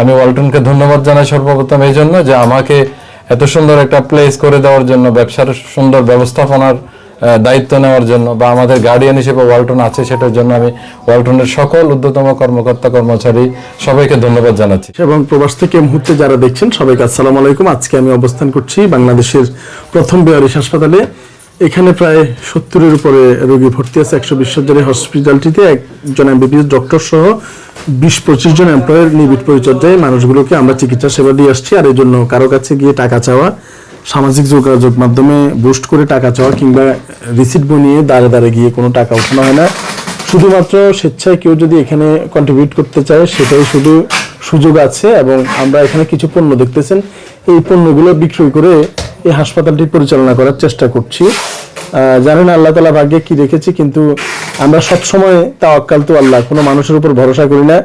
আমি ওয়ালটনকে ধন্যবাদ জানাই সর্বপ্রথম এই জন্য যে আমাকে এত সুন্দর একটা প্লেস করে দেওয়ার জন্য, ব্যবসার সুন্দর ব্যবস্থাপনার দায়িত্ব নেওয়ার জন্য বা আমাদের গার্ডিয়ান হিসেবে ওয়ালটন আছে সেটার জন্য আমি ওয়ালটনের সকল ঊর্ধ্বতম কর্মকর্তা, কর্মচারী সবাইকে ধন্যবাদ জানাচ্ছি। এবং প্রবাস থেকে মুহূর্তে যারা দেখছেন সবাইকে আসসালামু আলাইকুম। আজকে আমি অবস্থান করছি বাংলাদেশের প্রথম বেয়ারিশ হাসপাতালে। এখানে প্রায় সত্তরের উপরে রোগী ভর্তি আছে, একশো বিশ সজ্জারি হসপিটালটিতে একজন এমবিবিএস ডক্টর সহ বিশ পঁচিশ জন এমপ্লয়ের নিবিড় পরিচর্যায় মানুষগুলোকে আমরা চিকিৎসা সেবা দিয়ে আসছি। আর এই জন্য কারও কাছে গিয়ে টাকা চাওয়া, সামাজিক যোগাযোগ মাধ্যমে বুস্ট করে টাকা চাওয়া কিংবা রিসিট বনিয়ে দাঁড়ে দাঁড়ে গিয়ে কোনো টাকা ওঠানো হয় না। শুধুমাত্র স্বেচ্ছায় কেউ যদি এখানে কন্ট্রিবিউট করতে চায়, সেটাই শুধু সুযোগ আছে এবং আমরা এখানে কিছু পণ্য দেখতেছেন। এই পণ্যগুলো বিক্রয় করে এই হাসপাতালটি পরিচালনা করার চেষ্টা করছি। জানেন আল্লাহ তালা ভাগ্যে কি রেখেছি কিন্তু আমরা সবসময় তাওয়াক্কাল তো আল্লাহ, কোনো মানুষের উপর ভরসা করি না।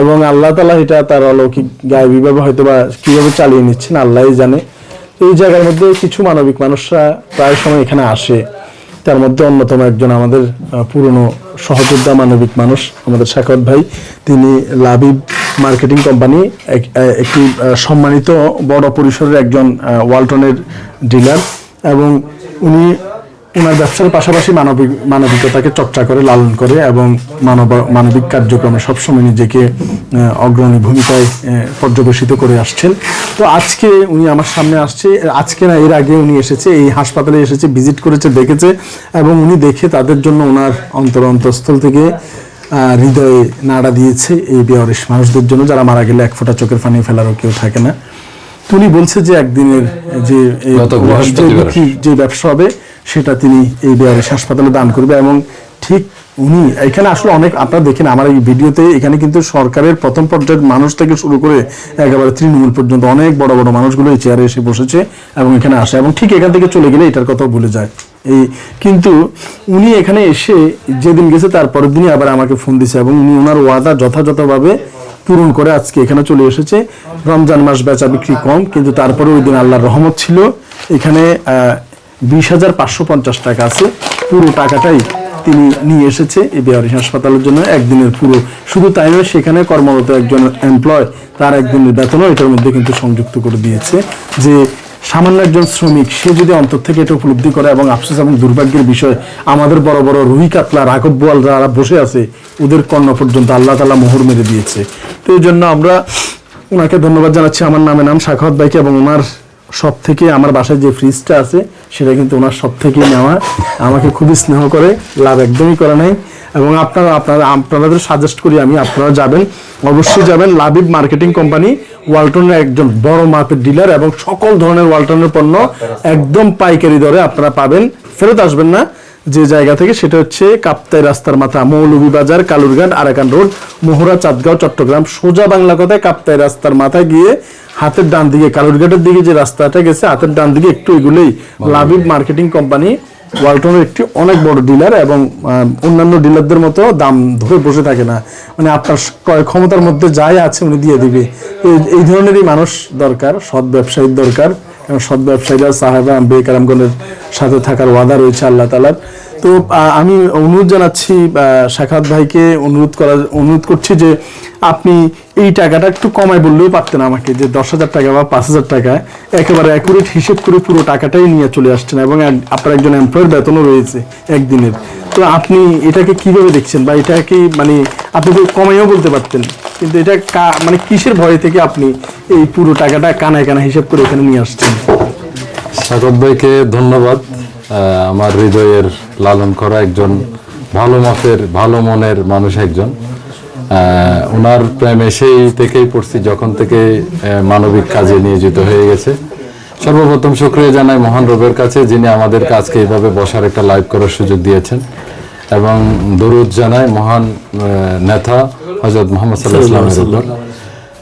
এবং আল্লাহ তালা এটা তার অলৌকিক গায়েবীভাবে হয়তো বা কীভাবে চালিয়ে নিচ্ছেন, আল্লাহই জানে। এই জায়গার মধ্যে কিছু মানবিক মানুষরা প্রায় সময় এখানে আসে। তার মধ্যে অন্যতম একজন আমাদের পুরনো সহযোদ্ধা মানবিক মানুষ, আমাদের শাকত ভাই, তিনি লাবিব মার্কেটিং কোম্পানি এক- একটি সম্মানিত বড় পরিসরের একজন ওয়ালটনের ডিলার এবং উনি ওনার ব্যবসার পাশাপাশি মানবিক, মানবিকতাকে চর্চা করে, লালন করে এবং মানব, মানবিক কার্যক্রমে সবসময় নিজেকে অগ্রণী ভূমিকায় পর্যবেসিত করে আসছেন। তো আজকে উনি আমার সামনে আসছে, আজকে না, এর আগে উনি এসেছে, এই হাসপাতালে এসেছে, ভিজিট করেছে, দেখেছে এবং উনি দেখে তাদের জন্য ওনার অন্তর অন্তঃস্থল থেকে হৃদয়ে নাড়া দিয়েছে এই বেয়ারিশ মানুষদের জন্য যারা মারা গেলে এক ফোঁটা চোখের পানি ফেলারও কেউ থাকে না। তো উনি বলছে যে একদিনের যে যে বিক্রি যে ব্যবসা হবে সেটা তিনি এই বেয়ারিশ হাসপাতালে দান করবে এবং ঠিক উনি এখানে আসলে অনেক আপনারা দেখেন আমার এই ভিডিওতে এখানে কিন্তু সরকারের প্রথম পর্যায়ের মানুষ থেকে শুরু করে একেবারে তৃণমূল পর্যন্ত অনেক বড় বড় মানুষগুলো এই চেয়ারে এসে বসেছে এবং এখানে আসে এবং ঠিক এখান থেকে চলে গেলে এটার কথাও ভুলে যায়। এই, কিন্তু উনি এখানে এসে যেদিন গেছে তার পরের দিনই আবার আমাকে ফোন দিছে এবং উনি ওনার ওয়াদা যথাযথভাবে পূরণ করে আজকে এখানে চলে এসেছে। রমজান মাস বেচা বিক্রি কম, কিন্তু তারপরে ওই দিন আল্লাহর রহমত ছিল। এখানে বিশ হাজার পাঁচশো পঞ্চাশ টাকা আছে। পুরো টাকাটাই তিনি নিয়ে এসেছে এই বেহারি হাসপাতালের জন্য। একদিনের পুরো, শুধু তাই নয়, সেখানে কর্মরত একজন এমপ্লয় তার একদিনের বেতনও এটার মধ্যে কিন্তু সংযুক্ত করে দিয়েছে। যে সামান্য একজন শ্রমিক, সে যদি অন্তর থেকে এটা উপলব্ধি করে এবং আফসোস এবং দুর্ভাগ্যের বিষয়, আমাদের বড় বড় রুহি কাতলা, রাঘব বোয়াল যারা বসে আছে, ওদের কর্ণ পর্যন্ত আল্লাহ তালা মোহর মেরে দিয়েছে। তো এই জন্য আমরা ওনাকে ধন্যবাদ জানাচ্ছি। আমার নামে নাম শাখাওয়াত ভাইকে এবং ওনার সব থেকে আমার বাসায় যে ফ্রিজটা আছে, সেটা কিন্তু ওনার সব থেকে নেওয়া। আমাকে খুবই স্নেহ করে, লাভ একদমই করে নাই। এবং আপনারা আপনারা, আপনাদের সাজেস্ট করি আমি, আপনারা যাবেন। অবশ্যই যাবেন লাবিব মার্কেটিং কোম্পানি। ওয়ালটনের একজন বড় মাপের ডিলার এবং সকল ধরনের ওয়ালটনের পণ্য একদম পাইকারি দরে আপনারা পাবেন। ফেরত আসবেন না। যে জায়গা থেকে সেটা হচ্ছে কাপ্তাই রাস্তার মাথা মৌলভীবাজার কালুরঘাট আরাকান রোড মোহরা চাঁদগাঁও চট্টগ্রাম। সোজা বাংলা কথায় কাপ্তাই রাস্তার মাথায় গিয়ে হাতের ডান দিকে কালুরঘাটের দিকে যে রাস্তাটা গেছে হাতের ডান দিকে একটু এগুলোই লাবিব মার্কেটিং কোম্পানি ওয়ালটনের একটি অনেক বড় ডিলার এবং অন্যান্য ডিলারদের মতো দাম ধরে বসে থাকে না। মানে আপনার ক্রয় ক্ষমতার মধ্যে যাই আছে উনি দিয়ে দিবে। এই- ধরনেরই মানুষ দরকার, সৎ ব্যবসায়ীর দরকার। সৎ ব্যবসায়ীরা সাহেবা বেকারামগণের সাথে থাকার ওয়াদা রয়েছে আল্লাহ তালার তো আমি অনুরোধ জানাচ্ছি শাখাত ভাইকে অনুরোধ করার অনুরোধ করছি যে আপনি এই টাকাটা একটু কমায় বললেও পারতেন আমাকে, যে দশ হাজার টাকা বা পাঁচ হাজার টাকা একেবারে অ্যাকুরেট হিসেব করে পুরো টাকাটাই নিয়ে চলে আসছেন এবং আপনার একজন এমপ্লয়ের বেতনও রয়েছে একদিনের। তো আপনি এটাকে কীভাবে দেখছেন বা এটাকে মানে আপনি তো কমাইও বলতে পারতেন, কিন্তু এটা মানে কিসের ভয় থেকে আপনি এই পুরো টাকাটা কানায় কানা হিসাব করে এখানে নিয়ে আসছেন? স্বাগত ভাইকে ধন্যবাদ। আমার হৃদয়ের লালন করা একজন ভালো মতের, ভালো মনের মানুষ একজন। ওনার প্রেমে সেই থেকেই পড়ছি যখন থেকে মানবিক কাজে নিয়োজিত হয়ে গেছে। সর্বপ্রথম শুক্রিয়া জানাই মহান রবের কাছে, যিনি আমাদের কাজকে এইভাবে বসার একটা লাইভ করার সুযোগ দিয়েছেন। এবং দরুদ জানাই মহান নেতা হজরত মোহাম্মদ সাল্লাহ ইসলামের উপর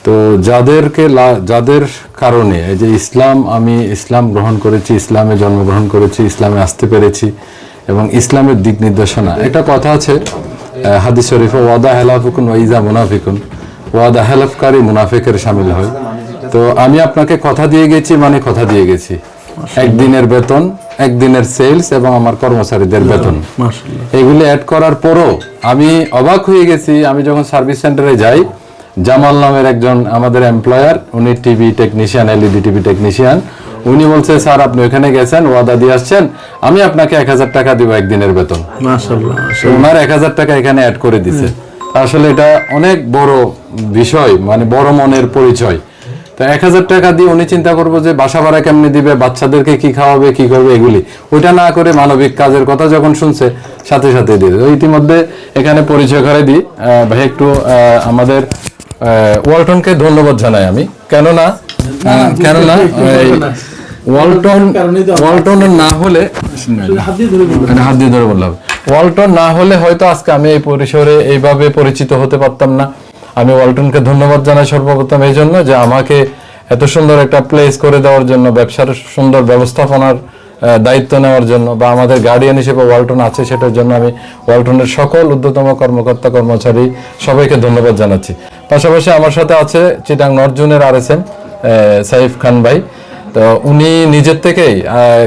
তো যাদেরকে যাদের কারণে এই যে ইসলাম আমি ইসলাম গ্রহণ করেছি ইসলামে জন্মগ্রহণ করেছি ইসলামে আসতে পেরেছি এবং ইসলামের দিক নির্দেশনা। একটা কথা আছে হাদিস শরীফে ওয়াদা হেলাফুকুন ওয়াইজা মুনাফিকুন। ওয়াদা হেলাফকারী মুনাফিকের সামিল হয়। তো আমি আপনাকে কথা দিয়ে গেছি মানে কথা দিয়ে গেছি। একদিনের বেতন একদিনের সেলস এবং আমার কর্মচারীদের বেতন। এগুলি অ্যাড করার পরও আমি অবাক হয়ে গেছি। আমি যখন সার্ভিস সেন্টারে যাই জামাল নামের একজন আমাদের এমপ্লয়ার উনি TV technician LED TV technician উনি বলছে স্যার আপনি ওখানে গেছেন ওয়াদা দিয়ে আসছেন আমি আপনাকে এক হাজার টাকা দিব একদিনের বেতন। ওনার এক হাজার টাকা এখানে অ্যাড করে দিছে। আসলে এটা অনেক বড় বিষয় মানে বড় মনের পরিচয়। তো এক হাজার টাকা দিয়ে উনি চিন্তা করব যে বাসা ভাড়া কেমনি দিবে বাচ্চাদেরকে কি খাওয়াবে কি করবে এগুলি। ওইটা না করে মানবিক কাজের কথা যখন শুনছে সাথে সাথে দিয়ে। ইতিমধ্যে এখানে পরিচয় করে দিই। ভাই একটু আমাদের ওয়ালটনকে ধন্যবাদ জানাই আমি। কেননা কেননা ওয়ালটন ওয়ালটন না হলে হাত দিয়ে ধরে বললাম। ওয়ালটন না হলে হয়তো আজকে আমি এই পরিসরে এইভাবে পরিচিত হতে পারতাম না। আমি ওয়ালটনকে ধন্যবাদ জানাই সর্বপ্রথম এই জন্য যে আমাকে এত সুন্দর একটা প্লেস করে দেওয়ার জন্য, ব্যবসার সুন্দর ব্যবস্থাপনার দায়িত্ব নেওয়ার জন্য বা আমাদের গার্ডিয়ান হিসেবে ওয়ালটন আছে সেটার জন্য আমি ওয়ালটনের সকল ঊর্ধ্বতম কর্মকর্তা, কর্মচারী সবাইকে ধন্যবাদ জানাচ্ছি। পাশাপাশি আমার সাথে আছে Chittagong নর্জুনের R S M Saif Khan ভাই। তো উনি নিজের থেকেই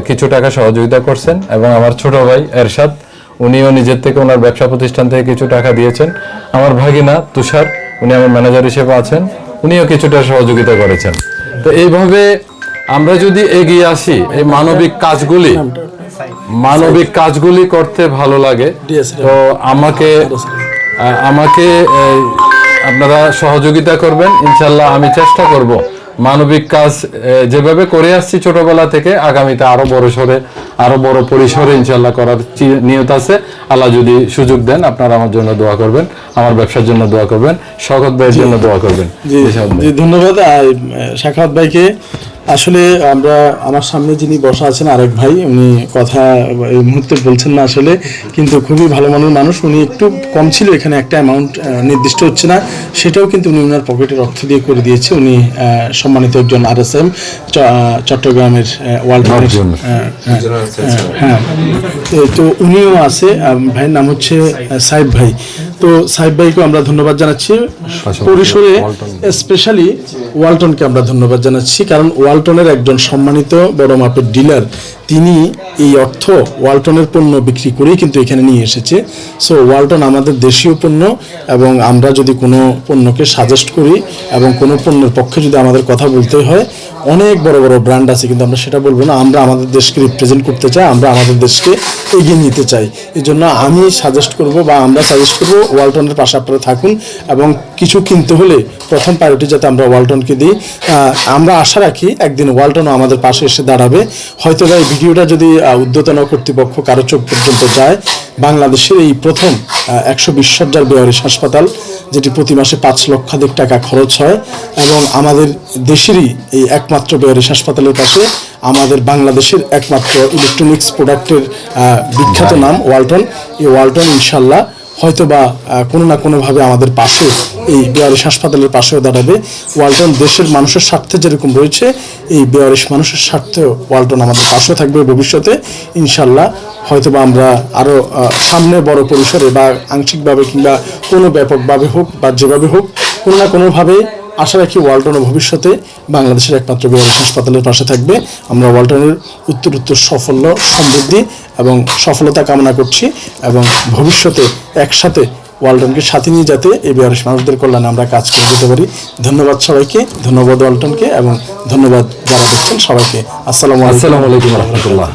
কিছু টাকা সহযোগিতা করছেন এবং আমার ছোট ভাই এরশাদ, উনিও নিজের থেকে ওনার ব্যবসা প্রতিষ্ঠান থেকে কিছু টাকা দিয়েছেন। আমার ভাগিনা তুষার, উনি আমার ম্যানেজার হিসেবে আছেন, উনিও কিছুটা সহযোগিতা করেছেন। তো এইভাবে আমরা যদি এগিয়ে আসি এই মানবিক কাজগুলি মানবিক কাজগুলি করতে ভালো লাগে তো আমাকে আমাকে আপনারা সহযোগিতা করবেন ইনশাল্লাহ আমি চেষ্টা করব মানবিক কাজ যেভাবে করে আসছি ছোটবেলা থেকে আগামীতে আরও বড় সরে আরও বড় পরিসরে ইনশাল্লাহ করার নিয়ত আছে। আল্লাহ যদি সুযোগ দেন আপনারা আমার জন্য দোয়া করবেন আমার ব্যবসার জন্য দোয়া করবেন শখত ভাইয়ের জন্য দোয়া করবেন। ধন্যবাদ। শাখাত ভাইকে আসলে আমরা আমার সামনে যিনি বসা আছেন আরেক ভাই উনি কথা এই মুহূর্তে বলছেন না আসলে কিন্তু খুবই ভালো মনের মানুষ। উনি একটু কম ছিল এখানে একটা অ্যামাউন্ট নির্দিষ্ট হচ্ছে না। সেটাও কিন্তু উনি ওনার পকেটের অর্থ দিয়ে করে দিয়েছে। উনি সম্মানিত একজন আর এস এম চট্টগ্রামের ওয়ার্ল্ড নর্জন। হ্যাঁ তো- তো উনিও আছে ভাইয়ের নাম হচ্ছে সাহেব ভাই। তো সাহেব ভাইকে আমরা ধন্যবাদ জানাচ্ছি। পরিসরে স্পেশালি ওয়ালটনকে আমরা ধন্যবাদ জানাচ্ছি কারণ ওয়ালটনের একজন সম্মানিত বড় মাপের ডিলার তিনি এই অর্থ ওয়ালটনের পণ্য বিক্রি করেই কিন্তু এখানে নিয়ে এসেছে। সো ওয়ালটন আমাদের দেশীয় পণ্য এবং আমরা যদি কোনো পণ্যকে সাজেস্ট করি এবং কোনো পণ্যের পক্ষে যদি আমাদের কথা বলতে হয় অনেক বড় বড় ব্র্যান্ড আছে, কিন্তু আমরা সেটা বলব না। আমরা আমাদের দেশকে রিপ্রেজেন্ট করতে চাই, আমরা আমাদের দেশকে এগিয়ে নিতে চাই। এই জন্য আমি সাজেস্ট করব বা আমরা সাজেস্ট করব ওয়ালটনের পাশে আপনারা থাকুন এবং কিছু কিনতে হলে প্রথম প্রায়োরিটি যাতে আমরা ওয়ালটনকে দিই। আমরা আশা রাখি একদিন ওয়ালটনও আমাদের পাশে এসে দাঁড়াবে। হয়তো বা এই ভিডিওটা যদি ঊর্ধ্বতন কর্তৃপক্ষ কারও চোখ পর্যন্ত যায়, বাংলাদেশের এই প্রথম একশো বিশ সজ্জার বেয়ারিশ হাসপাতাল যেটি প্রতি মাসে পাঁচ লক্ষাধিক টাকা খরচ হয় এবং আমাদের দেশেরই এই একমাত্র বেয়ারিস হাসপাতালের পাশে আমাদের বাংলাদেশের একমাত্র ইলেকট্রনিক্স প্রোডাক্টের বিখ্যাত নাম ওয়ালটন। এই ওয়ালটন ইনশাল্লাহ হয়তো বা কোনো না কোনোভাবে আমাদের পাশে, এই বেয়ারিশ হাসপাতালের পাশেও দাঁড়াবে। ওয়ালটন দেশের মানুষের স্বার্থে যেরকম রয়েছে, এই বেয়ারিশ মানুষের স্বার্থেও ওয়ালটন আমাদের পাশেও থাকবে ভবিষ্যতে। ইনশাল্লাহ হয়তো বা আমরা আরও সামনে বড় পরিসরে বা আংশিকভাবে কিংবা কোনো ব্যাপকভাবে হোক বা যেভাবে হোক, কোনো না কোনোভাবে আশা রাখি ওয়ালটনও ভবিষ্যতে বাংলাদেশের একমাত্র বেয়ারিশ হাসপাতালের পাশে থাকবে। আমরা ওয়ালটনের উত্তর উত্তর সাফল্য, সমৃদ্ধি এবং সফলতা কামনা করছি এবং ভবিষ্যতে একসাথে ওয়ালটনকে সাথে নিয়ে যাতে এই বেয়ারিশ মানুষদের কল্যাণে আমরা কাজ করে যেতে পারি। ধন্যবাদ সবাইকে, ধন্যবাদ ওয়ালটনকে এবং ধন্যবাদ যারা দেখছেন সবাইকে। আসসালামু আসসালামু আলাইকুম রহমতুল্লাহ।